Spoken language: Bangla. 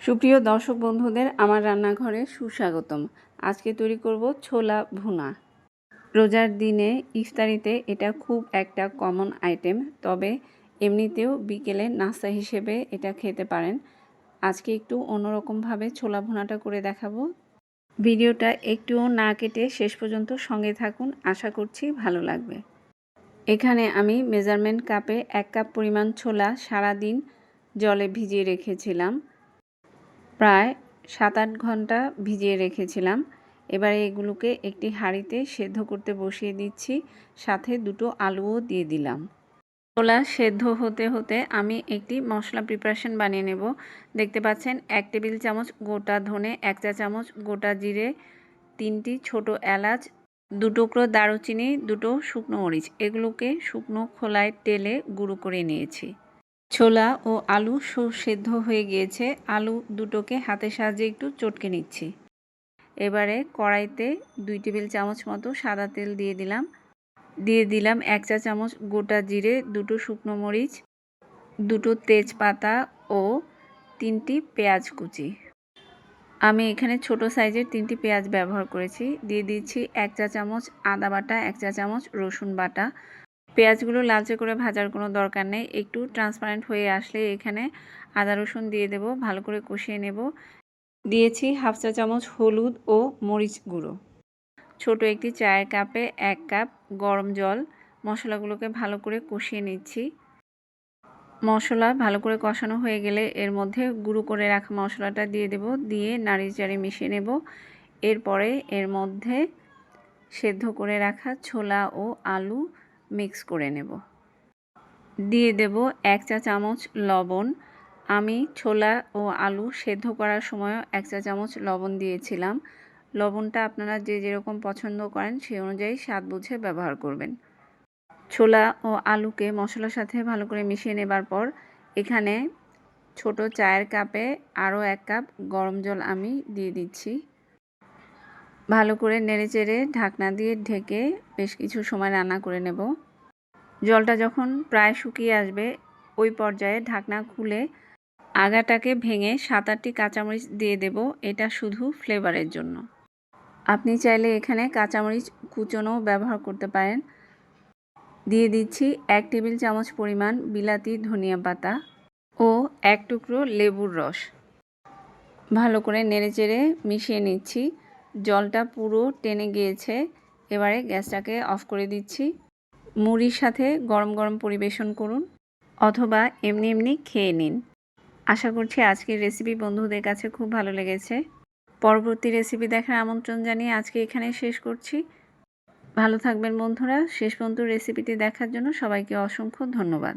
সুপ্রিয় দর্শক বন্ধুদের, আমার রান্নাঘরে সুস্বাগতম। আজকে তৈরি করব ছোলা ভুনা। রোজার দিনে ইফতারিতে এটা খুব একটা কমন আইটেম তবে এমনিতেও বিকেলে নাস্তা হিসেবে এটা খেতে পারেন। আজকে একটু অন্যরকমভাবে ছোলা ভুনাটা করে দেখাবো। ভিডিওটা একটুও না কেটে শেষ পর্যন্ত সঙ্গে থাকুন, আশা করছি ভালো লাগবে। এখানে আমি মেজারমেন্ট কাপে এক কাপ পরিমাণ ছোলা সারাদিন জলে ভিজিয়ে রেখেছিলাম। প্রায় সাত আট ঘণ্টা ভিজিয়ে রেখেছিলাম। এবারে এগুলোকে একটি হাঁড়িতে সেদ্ধ করতে বসিয়ে দিচ্ছি, সাথে দুটো আলুও দিয়ে দিলাম। ছোলা সেদ্ধ হতে হতে আমি একটি মশলা প্রিপারেশন বানিয়ে নেব। দেখতে পাচ্ছেন, এক টেবিল চামচ গোটা ধনে, এক চা চামচ গোটা জিরে, তিনটি ছোট এলাচ, দু টুকরো দারুচিনি, দুটো শুকনো মরিচ। এগুলোকে শুকনো খোলায় তেলে গুঁড়ো করে নিয়েছি। ছোলা ও আলু সুসেদ্ধ হয়ে গিয়েছে। আলু দুটোকে হাতের সাহায্যে একটু চটকে নিচ্ছি। এবারে কড়াইতে দুই টেবিল চামচ মতো সাদা তেল দিয়ে দিলাম। দিয়ে দিলাম এক চা চামচ গোটা জিরে, দুটো শুকনো মরিচ, দুটো তেজপাতা ও তিনটি পেঁয়াজ কুচি। আমি এখানে ছোট সাইজের তিনটি পেঁয়াজ ব্যবহার করেছি। দিয়ে দিচ্ছি এক চা চামচ আদা বাটা, এক চা চামচ রসুন বাটা। পেঁয়াজগুলো লালচে করে ভাজার কোনো দরকার নেই। একটু ট্রান্সপারেন্ট হয়ে আসলে এখানে আদা রসুন দিয়ে দেব, ভালো করে কষিয়ে নেব। দিয়েছি হাফ চা চামচ হলুদ ও মরিচ গুঁড়ো। ছোট একটি চায়ের কাপে এক কাপ গরম জল, মশলাগুলোকে ভালো করে কষিয়ে নিচ্ছি। মশলা ভালো করে কষানো হয়ে গেলে এর মধ্যে গুঁড়ো করে রাখা মশলাটা দিয়ে দেব, দিয়ে নাড়ি চাড়ি মিশিয়ে নেব। এরপরে এর মধ্যে সেদ্ধ করে রাখা ছোলা ও আলু মিক্স করে নেব। দিয়ে দেব এক চা চামচ লবণ। আমি ছোলা ও আলু সেদ্ধ করার সময়ও এক চা চামচ লবণ দিয়েছিলাম। লবণটা আপনারা যে যেরকম পছন্দ করেন সেই অনুযায়ী স্বাদ বুঝে ব্যবহার করবেন। ছোলা ও আলুকে মশলার সাথে ভালো করে মিশিয়ে নেবার পর এখানে ছোট চায়ের কাপে আরও এক কাপ গরম জল আমি দিয়ে দিচ্ছি। ভালো করে নেড়েচেড়ে ঢাকনা দিয়ে ঢেকে বেশ কিছু সময় রান্না করে নেব। জলটা যখন প্রায় শুকিয়ে আসবে, ওই পর্যায়ে ঢাকনা খুলে আগাটাকে ভেঙে সাত আটটি কাঁচামরিচ দিয়ে দেব, এটা শুধু ফ্লেভারের জন্য। আপনি চাইলে এখানে কাঁচামরিচ কুচোনো ব্যবহার করতে পারেন। দিয়ে দিচ্ছি এক টেবিল চামচ পরিমাণ বিলাতি ধনিয়া পাতা ও এক টুকরো লেবুর রস। ভালো করে নেড়েচেড়ে মিশিয়ে নিচ্ছি। জলটা পুরো টেনে গিয়েছে, এবারে গ্যাসটাকে অফ করে দিচ্ছি। মুড়ির সাথে গরম গরম পরিবেশন করুন অথবা এমনি এমনি খেয়ে নিন। আশা করছি আজকের রেসিপি বন্ধুদের কাছে খুব ভালো লেগেছে। পরবর্তী রেসিপি দেখার আমন্ত্রণ জানিয়ে আজকে এখানে শেষ করছি। ভালো থাকবেন বন্ধুরা। শেষ পর্যন্ত রেসিপিটি দেখার জন্য সবাইকে অসংখ্য ধন্যবাদ।